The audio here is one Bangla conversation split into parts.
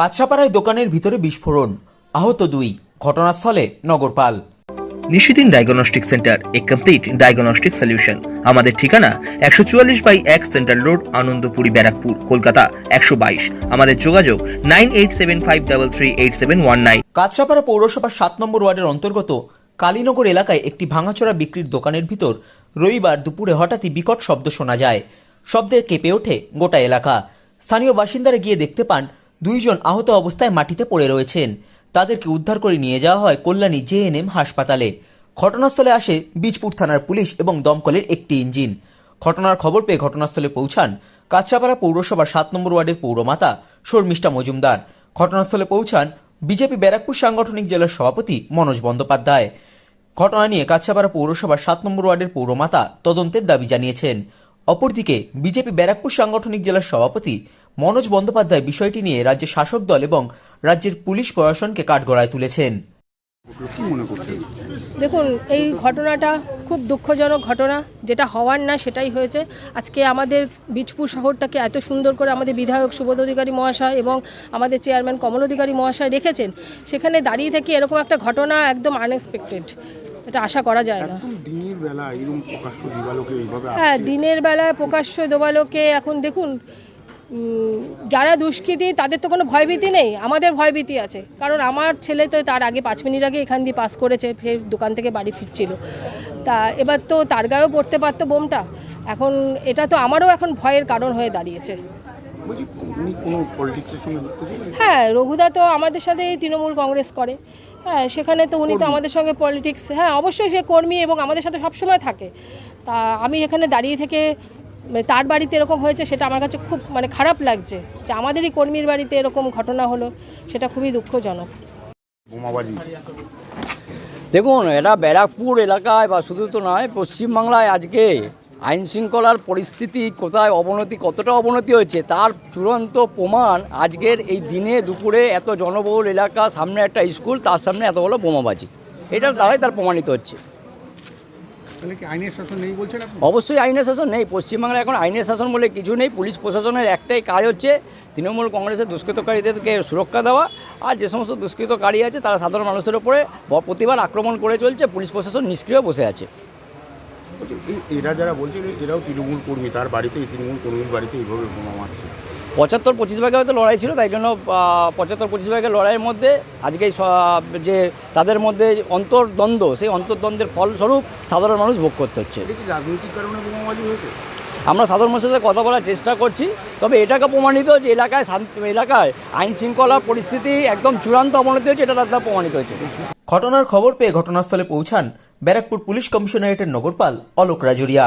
কাছাপাড়ায় দোকানের ভিতরে বিস্ফোরণ। আহত দুই ঘটনাস্থলে নগরপাল। Nishidin diagnostic centre a complete diagnostic solution. আমাদের ঠিকানা একশো চুয়াল্লিশ বাই এক সেন্ট্রাল রোড আনন্দপুরি ব্যারাকপুর কলকাতা একশো বাইশ। আমাদের যোগাযোগ nine eight seven five double three eight seven one nine. Kanchrapara পৌরসভার সাত নম্বর ওয়ার্ডের অন্তর্গত কালীনগর এলাকায় একটি ভাঙাচোরা বিক্রির দোকানের ভিতর রবিবার দুপুরে হঠাৎই বিকট শব্দ শোনা যায়। শব্দে কেঁপে ওঠে গোটা এলাকা। স্থানীয় বাসিন্দারা গিয়ে দেখতে পান দুইজন আহত অবস্থায় মাটিতে পড়ে রয়েছেন। তাদেরকে উদ্ধার করে নিয়ে যাওয়া হয় কল্যাণী জেএনএম হাসপাতালে। ঘটনাস্থলে আসে বীজপুর থানার পুলিশ এবং দমকলের একটি ইঞ্জিন। ঘটনার খবর পেয়ে ঘটনাস্থলে পৌঁছান কাছাপাড়া পৌরসভার সাত নম্বর ওয়ার্ডের পৌরমাতা শর্মিষ্ঠা মজুমদার। ঘটনাস্থলে পৌঁছান বিজেপি ব্যারাকপুর সাংগঠনিক জেলার সভাপতি মনোজ বন্দ্যোপাধ্যায়। ঘটনা নিয়ে কাছাপাড়া পৌরসভার সাত নম্বর ওয়ার্ডের পৌরমাতা তদন্তের দাবি জানিয়েছেন। অপরদিকে বিজেপি ব্যারাকপুর সাংগঠনিক জেলার সভাপতি মনোজ বন্দ্যোপাধ্যায় বিষয়টি নিয়ে রাজ্যের শাসক দল এবং রাজ্যের পুলিশ প্রশাসনকে কাঠগড়ায় তুলেছেন। দেখুন এই ঘটনাটা খুব দুঃখজনক ঘটনা যেটা হওয়ার না সেটাই হয়েছে। আজকে আমাদের বীজপুর শহরটাকে এত সুন্দর করে আমাদের বিধায়ক সুবোধ অধিকারী মহাশয় এবং আমাদের চেয়ারম্যান কমল অধিকারী মহাশয় রেখেছেন সেখানে দাঁড়িয়ে থেকে এরকম একটা ঘটনা একদম আনএক্সপেক্টেড এটা আশা করা যায় না। একদম দিনের বেলা এরকম প্রকাশ্য দিবালোকে এইভাবে হ্যাঁ দিনের বেলায় প্রকাশ্য দোবালোকে এখন দেখুন যারা দুষ্কৃতী তাদের তো কোনো ভয়ভীতি নেই। আমাদের ভয়ভীতি আছে। কারণ আমার ছেলে তো তার আগে পাঁচ মিনিট আগে এখান দিয়ে পাস করেছে ফের দোকান থেকে বাড়ি ফিরছিল। তা এবার তো তার গায়েও পড়তে পারতো বোমটা। এখন এটা তো আমারও এখন ভয়ের কারণ হয়ে দাঁড়িয়েছে। হ্যাঁ রঘুদা তো আমাদের সাথে তৃণমূল কংগ্রেস করে। হ্যাঁ সেখানে তো উনি তো আমাদের সঙ্গে পলিটিক্স হ্যাঁ অবশ্যই সে কর্মী এবং আমাদের সাথে সবসময় থাকে। তা আমি এখানে দাঁড়িয়ে থেকে মানে তার বাড়িতে এরকম হয়েছে সেটা আমার কাছে খুব মানে খারাপ লাগছে যে আমাদেরই কর্মীর বাড়িতে এরকম ঘটনা হলো সেটা খুবই দুঃখজনক। বোমাবাজি। দেখুন এটা ব্যারাকপুর এলাকায় বা শুধু তো নয় পশ্চিমবাংলায় আজকে আইন শৃঙ্খলার পরিস্থিতি কোথায় অবনতি কতটা অবনতি হয়েছে তার চূড়ান্ত প্রমাণ আজকের এই দিনে দুপুরে এত জনবহুল এলাকা সামনে একটা স্কুল তার সামনে এত বড় বোমাবাজি। এটার দ্বারাই তার প্রমাণিত হচ্ছে তাহলে কি আইনের শাসন নেই বলছেন আপনি অবশ্যই আইনের শাসন নেই। পশ্চিমবাংলায় এখন আইনের শাসন বলে কিছু নেই। পুলিশ প্রশাসনের একটাই কাজ হচ্ছে তৃণমূল কংগ্রেসের দুষ্কৃতকারীদেরকে সুরক্ষা দেওয়া। আর যে সমস্ত দুষ্কৃতকারী আছে তারা সাধারণ মানুষের ওপরে প্রতিবার আক্রমণ করে চলছে। পুলিশ প্রশাসন নিষ্ক্রিয় বসে আছে। এরা যারা বলছে এরাও তৃণমূল কর্মী। তার বাড়িতে তৃণমূল কর্মীর বাড়িতে এইভাবে বোমা মারছে। পঁচাত্তর পঁচিশ ভাগে হয়তো লড়াই ছিল তাই জন্য পঁচাত্তর পঁচিশ ভাগের লড়াইয়ের মধ্যে আজকে যে তাদের মধ্যে অন্তর্দ্বন্দ্ব সেই অন্তর্দ্বন্দ্বের ফলস্বরূপ সাধারণ মানুষ ভোগ করতে হচ্ছে। এটা কি রাজনৈতিক কারণে বোমাবাজি হয়েছে? আমরা সাধারণ মানুষের সাথে কথা বলার চেষ্টা করছি তবে এটাকে প্রমাণিত যে এলাকায় শান্তি এলাকায় আইন শৃঙ্খলার পরিস্থিতি একদম চূড়ান্ত অবনতি হয়েছে এটা তার প্রমাণিত হয়েছে। ঘটনার খবর পেয়ে ঘটনাস্থলে পৌঁছান ব্যারাকপুর পুলিশ কমিশনারেটের নগরপাল অলোক রাজুরিয়া।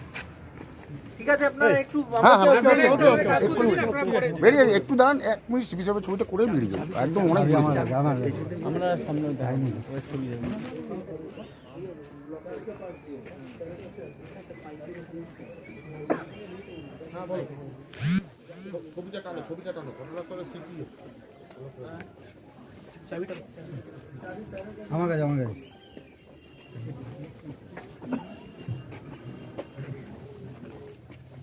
ঠিক আছে আপনারা একটু হ্যাঁ হ্যাঁ বেরিয়ে একটু দাঁড়ান এক মিনিট সিবি সাহেবের ছবিটা করে বেরিয়ে যাব একদম অনেক আমরা সামনে দেখাইনি আমার কাছে আমার কাছে।